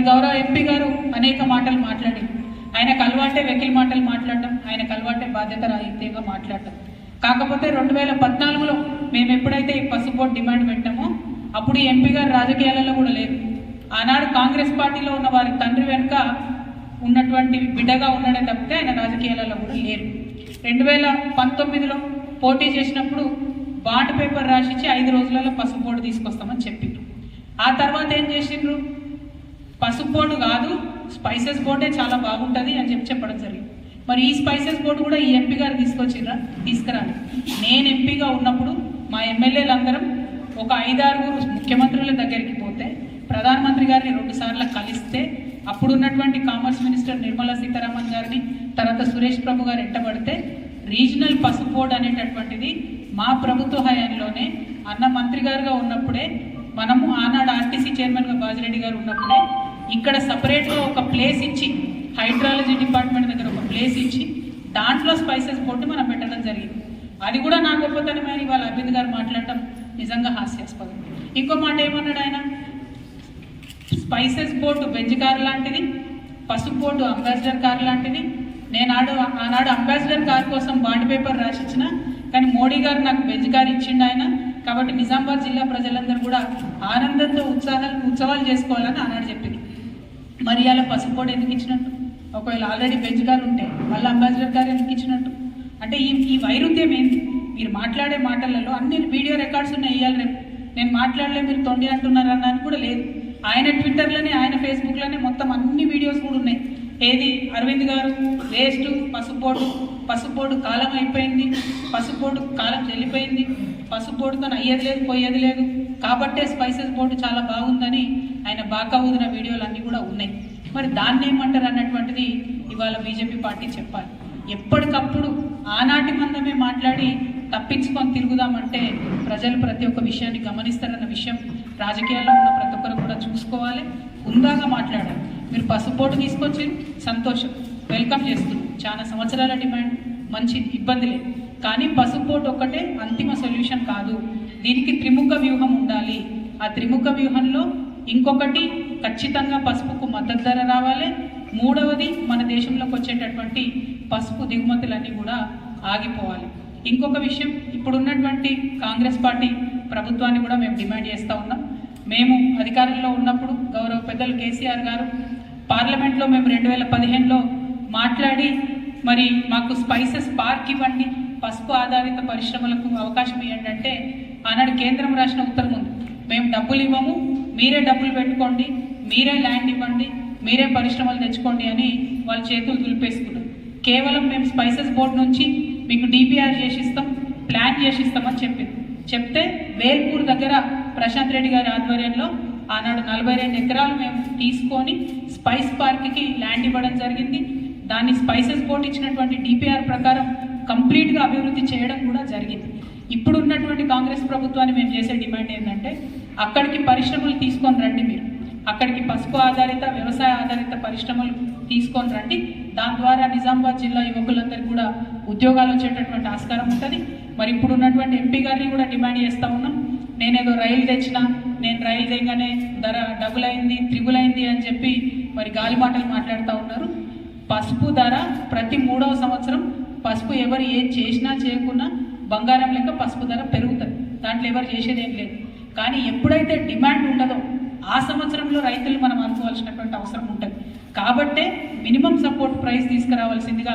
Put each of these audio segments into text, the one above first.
మరి గౌరవ ఎంపీ గారు అనేక మాటలు మాట్లాడి ఆయనకు అలవాటే వెకిల్ మాటలు మాట్లాడటం ఆయనకు అలవాటే బాధ్యత రాహిత్యంగా మాట్లాడటం కాకపోతే రెండు వేల పద్నాలుగులో మేము ఎప్పుడైతే ఈ పసుపోర్ట్ డిమాండ్ పెట్టామో అప్పుడు ఈ ఎంపీ గారు రాజకీయాలలో కూడా లేదు ఆనాడు కాంగ్రెస్ పార్టీలో ఉన్న వారి తండ్రి వెనుక ఉన్నటువంటి బిడ్డగా ఉన్నాడే తప్పితే ఆయన రాజకీయాలలో కూడా లేరు. రెండు వేల పంతొమ్మిదిలో పోటీ చేసినప్పుడు బాండ్ పేపర్ రాసిచ్చి ఐదు రోజులలో పసుపు బోర్డు తీసుకొస్తామని చెప్పిండ్రు. ఆ తర్వాత ఏం చేసిండ్రు? పసుపు బోర్డు కాదు స్పైసెస్ బోర్డే చాలా బాగుంటుంది అని చెప్పి చెప్పడం జరిగింది. మరి ఈ స్పైసెస్ బోర్డు కూడా ఈ ఎంపీ గారు తీసుకొచ్చిర్రా? తీసుకురాలి. నేను ఎంపీగా ఉన్నప్పుడు మా ఎమ్మెల్యేలు అందరం ఒక ఐదారుగురు ముఖ్యమంత్రుల దగ్గరికి పోతే ప్రధానమంత్రి గారిని రెండు సార్లు కలిస్తే అప్పుడు ఉన్నటువంటి కామర్స్ మినిస్టర్ నిర్మలా సీతారామన్ గారిని తర్వాత సురేష్ ప్రభు గారు ఎట్టబడితే రీజనల్ పసుపు బోర్డు అనేటటువంటిది మా ప్రభుత్వ హయాంలోనే అన్న మంత్రి గారుగా ఉన్నప్పుడే మనము ఆనాడు ఆర్టీసీ చైర్మన్గా బాజిరెడ్డి గారు ఉన్నప్పుడే ఇక్కడ సపరేట్గా ఒక ప్లేస్ ఇచ్చి హైడ్రాలజీ డిపార్ట్మెంట్ దగ్గర ఒక ప్లేస్ ఇచ్చి దాంట్లో స్పైసెస్ బోర్డు మనం పెట్టడం జరిగింది. అది కూడా నా గొప్పతనమే అని వాళ్ళ అరవింద్ గారు మాట్లాడటం నిజంగా హాస్యాస్పదం. ఇంకో మాట ఏమన్నాడు ఆయన? స్పైసెస్ బోర్డు వెజ్ కార్ లాంటిది పసుపు బోర్డు అంబాసిడర్ కార్ లాంటిది. నేను ఆడు ఆనాడు అంబాసిడర్ కార్ కోసం బాండ్ పేపర్ రాసిచ్చిన కానీ మోడీ గారు నాకు వెజ్ కార్ ఇచ్చిండు ఆయన. కాబట్టి నిజామాబాద్ జిల్లా ప్రజలందరూ కూడా ఆనందంతో ఉత్సాహాలు ఉత్సవాలు చేసుకోవాలని ఆనాడు చెప్పింది. మరి అలా పసుపు బోర్డు ఎందుకు ఇచ్చినట్టు? ఒకవేళ ఆల్రెడీ బెంచ్ గారు ఉంటే మళ్ళీ అంబాసిడర్ గారు ఎందుకు ఇచ్చినట్టు? అంటే ఈ ఈ వైరుధ్యం ఏంటి మీరు మాట్లాడే మాటలలో అన్ని వీడియో రికార్డ్స్ ఉన్నాయి ఇవ్వాలి రేపు. నేను మాట్లాడలే మీరు తొండి అంటున్నారు అన్నది కూడా లేదు. ఆయన ట్విట్టర్లోనే ఆయన ఫేస్బుక్లోనే మొత్తం అన్ని వీడియోస్ కూడా ఉన్నాయి. ఏది? అరవింద్ గారు వేస్ట్ పసుపు బోర్డు కాలం అయిపోయింది పసుపు కాలం చెల్లిపోయింది పసుపు అయ్యేది లేదు పోయేది లేదు. కాబట్టే స్పైసెస్ బోర్డు చాలా బాగుందని ఆయన బాగా ఊదిన వీడియోలు అన్నీ కూడా ఉన్నాయి. మరి దాన్ని ఏమంటారు అన్నటువంటిది ఇవాళ బీజేపీ పార్టీ చెప్పాలి. ఎప్పటికప్పుడు ఆనాటి మందమే మాట్లాడి తప్పించుకొని తిరుగుదామంటే ప్రజలు ప్రతి ఒక్క విషయాన్ని గమనిస్తారన్న విషయం రాజకీయాల్లో ఉన్న ప్రతి ఒక్కరు కూడా చూసుకోవాలి హుందాగా మాట్లాడాలి. మీరు పసుపోటు తీసుకొచ్చి సంతోషం వెల్కమ్ చేస్తున్నాం చాలా సంవత్సరాల డిమాండ్ మంచి ఇబ్బంది లేదు. కానీ పసుపోటు ఒక్కటే అంతిమ సొల్యూషన్ కాదు. దీనికి త్రిముఖ వ్యూహం ఉండాలి. ఆ త్రిముఖ వ్యూహంలో ఇంకొకటి ఖచ్చితంగా పసుపుకు మద్దతు ధర రావాలి. మూడవది మన దేశంలోకి వచ్చేటటువంటి పసుపు దిగుమతులన్నీ కూడా ఆగిపోవాలి. ఇంకొక విషయం ఇప్పుడున్నటువంటి కాంగ్రెస్ పార్టీ ప్రభుత్వాన్ని కూడా మేము డిమాండ్ చేస్తూ ఉన్నాం. మేము అధికారంలో ఉన్నప్పుడు గౌరవ పెద్దలు కేసీఆర్ గారు పార్లమెంట్లో మేము రెండు వేల పదిహేనులో మాట్లాడి మరి మాకు స్పైసెస్ పార్క్ ఇవ్వండి పసుపు ఆధారిత పరిశ్రమలకు అవకాశం ఇవ్వండి అంటే ఆనాడు కేంద్రం రాసిన ఉత్తర్వు ఉంది. మేము డబ్బులు ఇవ్వము మీరే డబ్బులు పెట్టుకోండి మీరే ల్యాండ్ ఇవ్వండి మీరే పరిశ్రమలు తెచ్చుకోండి అని వాళ్ళ చేతులు దులిపేసుకున్నారు కేవలం మేము స్పైసెస్ బోర్డు నుంచి మీకు డిపిఆర్ చేసిస్తాం ప్లాన్ చేసిస్తామని చెప్పింది. చెప్తే వేల్పూర్ దగ్గర ప్రశాంత్ రెడ్డి గారి ఆధ్వర్యంలో ఆనాడు నలభై రెండు ఎకరాలు మేము తీసుకొని స్పైస్ పార్క్కి ల్యాండ్ ఇవ్వడం జరిగింది. దాన్ని స్పైసెస్ బోర్డు ఇచ్చినటువంటి డిపిఆర్ ప్రకారం కంప్లీట్గా అభివృద్ధి చేయడం కూడా జరిగింది. ఇప్పుడు ఉన్నటువంటి కాంగ్రెస్ ప్రభుత్వాన్ని మేము చేసే డిమాండ్ ఏంటంటే అక్కడికి పరిశ్రమలు తీసుకొని రండి మీరు. అక్కడికి పసుపు ఆధారిత వ్యవసాయ ఆధారిత పరిశ్రమలు తీసుకొని రండి. దాని ద్వారా నిజామాబాద్ జిల్లా యువకులందరికీ కూడా ఉద్యోగాలు వచ్చేటటువంటి ఆస్కారం ఉంటుంది. మరి ఇప్పుడు ఉన్నటువంటి ఎంపీ గారిని కూడా డిమాండ్ చేస్తూ ఉన్నాం. నేనేదో రైలు తెచ్చినా నేను రైలు చేయగానే ధర డబుల్ అయింది త్రిబుల్ అయింది అని చెప్పి మరి గాలి మాటలు మాట్లాడుతూ ఉన్నారు. పసుపు ధర ప్రతి మూడవ సంవత్సరం పసుపు ఎవరు ఏం చేసినా చేయకున్నా బంగారం లెక్క పసుపు ధర పెరుగుతుంది. దాంట్లో ఎవరు చేసేది ఏం లేదు. కానీ ఎప్పుడైతే డిమాండ్ ఉండదో ఆ సంవత్సరంలో రైతులు మనం అనుకోవాల్సినటువంటి అవసరం ఉంటుంది. కాబట్టే మినిమం సపోర్ట్ ప్రైస్ తీసుకురావాల్సిందిగా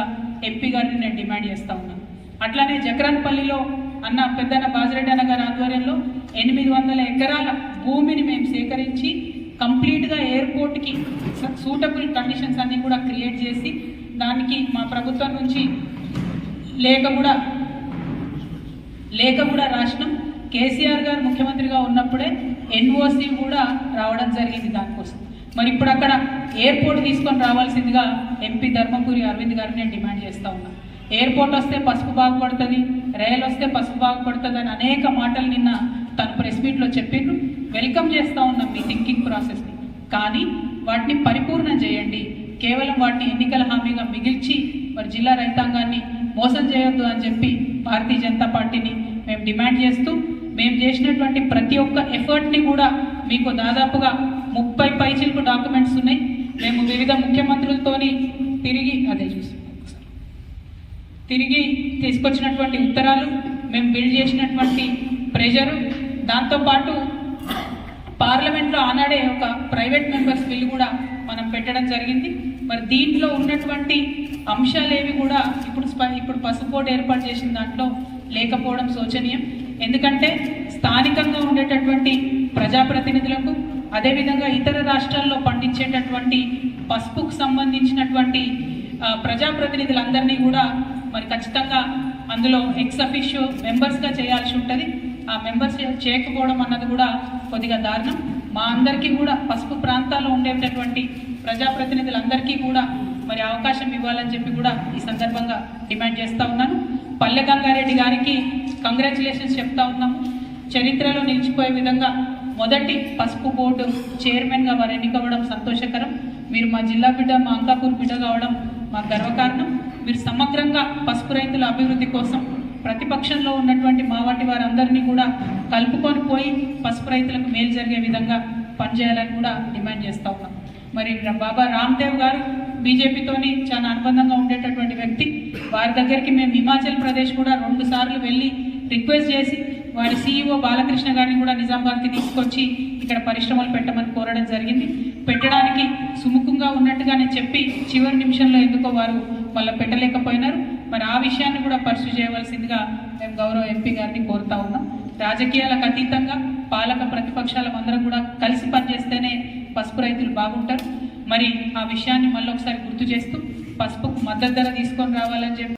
ఎంపీ గారిని నేను డిమాండ్ చేస్తూ ఉన్నాను. అట్లానే జకరాన్పల్లిలో అన్న పెద్దన్న బాజిరెడ్డి అన్న గారి ఆధ్వర్యంలో ఎనిమిది వందల ఎకరాల భూమిని మేము సేకరించి కంప్లీట్గా ఎయిర్పోర్ట్కి సూటబుల్ కండిషన్స్ అన్నీ కూడా క్రియేట్ చేసి దానికి మా ప్రభుత్వం నుంచి లేఖ కూడా లేఖ కూడా రాసినాం. కేసీఆర్ గారు ముఖ్యమంత్రిగా ఉన్నప్పుడే ఎన్ఓసి కూడా రావడం జరిగింది దానికోసం. మరి ఇప్పుడు అక్కడ ఎయిర్పోర్ట్ తీసుకొని రావాల్సిందిగా ఎంపీ ధర్మపురి అరవింద్ గారిని నేను డిమాండ్ చేస్తా ఉన్నా. ఎయిర్పోర్ట్ వస్తే పసుపు బాగుపడుతుంది రైలు వస్తే పసుపు బాగుపడుతుంది అని అనేక మాటలు నిన్న తను ప్రెస్ మీట్లో చెప్పిండ్రు. వెల్కమ్ చేస్తూ ఉన్నాం మీ థింకింగ్ ప్రాసెస్ని కానీ వాటిని పరిపూర్ణం చేయండి. కేవలం వాటిని ఎన్నికల హామీగా మిగిల్చి మరి జిల్లా రైతాంగాన్ని మోసం చేయొద్దు అని చెప్పి భారతీయ జనతా పార్టీని మేము డిమాండ్ చేస్తూ మేము చేసినటువంటి ప్రతి ఒక్క ఎఫర్ట్ని కూడా మీకు దాదాపుగా ముప్పై పైచిలకు డాక్యుమెంట్స్ ఉన్నాయి. మేము వివిధ ముఖ్యమంత్రులతోని తిరిగి అదే చూసి తిరిగి తీసుకొచ్చినటువంటి ఉత్తరాలు మేము బిల్డ్ చేసినటువంటి ప్రెషరు దాంతోపాటు పార్లమెంట్లో ఆనాడే ఒక ప్రైవేట్ మెంబర్స్ బిల్ కూడా మనం పెట్టడం జరిగింది. మరి దీంట్లో ఉన్నటువంటి అంశాలేవి కూడా ఇప్పుడు ఇప్పుడు పసుపు బోర్డు ఏర్పాటు చేసిన దాంట్లో లేకపోవడం శోచనీయం. ఎందుకంటే స్థానికంగా ఉండేటటువంటి ప్రజాప్రతినిధులకు అదేవిధంగా ఇతర రాష్ట్రాల్లో పండించేటటువంటి పసుపుకు సంబంధించినటువంటి ప్రజాప్రతినిధులందరినీ కూడా మరి ఖచ్చితంగా అందులో ఎక్స్ అఫీషియో మెంబర్స్గా చేయాల్సి ఉంటుంది. ఆ మెంబర్స్ చేయకపోవడం అన్నది కూడా కొద్దిగా దారుణం. మా అందరికీ కూడా పసుపు ప్రాంతాల్లో ఉండేటటువంటి ప్రజాప్రతినిధులందరికీ కూడా మరి అవకాశం ఇవ్వాలని చెప్పి కూడా ఈ సందర్భంగా డిమాండ్ చేస్తూ ఉన్నాను. పల్లె గంగారెడ్డి గారికి కంగ్రాచులేషన్స్ చెప్తా ఉన్నాము. చరిత్రలో నిలిచిపోయే విధంగా మొదటి పసుపు బోర్డు చైర్మన్గా వారు ఎన్నికవ్వడం సంతోషకరం. మీరు మా జిల్లా బిడ్డ మా అంకాపూర్ బిడ్డ కావడం మా గర్వకారణం. మీరు సమగ్రంగా పసుపు రైతుల అభివృద్ధి కోసం ప్రతిపక్షంలో ఉన్నటువంటి మా వంటి వారందరినీ కూడా కలుపుకొని పోయి పసుపు రైతులకు మేలు జరిగే విధంగా పనిచేయాలని కూడా డిమాండ్ చేస్తూ ఉన్నాం. మరి బాబా రామ్దేవ్ గారు బీజేపీతోని చాలా అనుబంధంగా ఉండేటటువంటి వ్యక్తి. వారి దగ్గరికి మేము హిమాచల్ ప్రదేశ్ కూడా రెండు సార్లు వెళ్ళి రిక్వెస్ట్ చేసి వారి సీఈఓ బాలకృష్ణ గారిని కూడా నిజామాబాద్కి తీసుకొచ్చి ఇక్కడ పరిశ్రమలు పెట్టమని కోరడం జరిగింది. పెట్టడానికి సుముఖంగా ఉన్నట్టుగానే చెప్పి చివరి నిమిషంలో ఎందుకో వారు మళ్ళీ పెట్టలేకపోయినారు. మరి ఆ విషయాన్ని కూడా పర్సూ చేయవలసిందిగా మేము గౌరవ ఎంపీ గారిని కోరుతా ఉన్నాం. రాజకీయాలకు అతీతంగా పాలక ప్రతిపక్షాల అందరం కూడా కలిసి పనిచేస్తేనే పసుపు రైతులు బాగుంటారు. మరి ఆ విషయాన్ని మళ్ళీ ఒకసారి గుర్తు చేస్తూ పసుపుకు మద్దతు ధర తీసుకొని రావాలని చెప్పి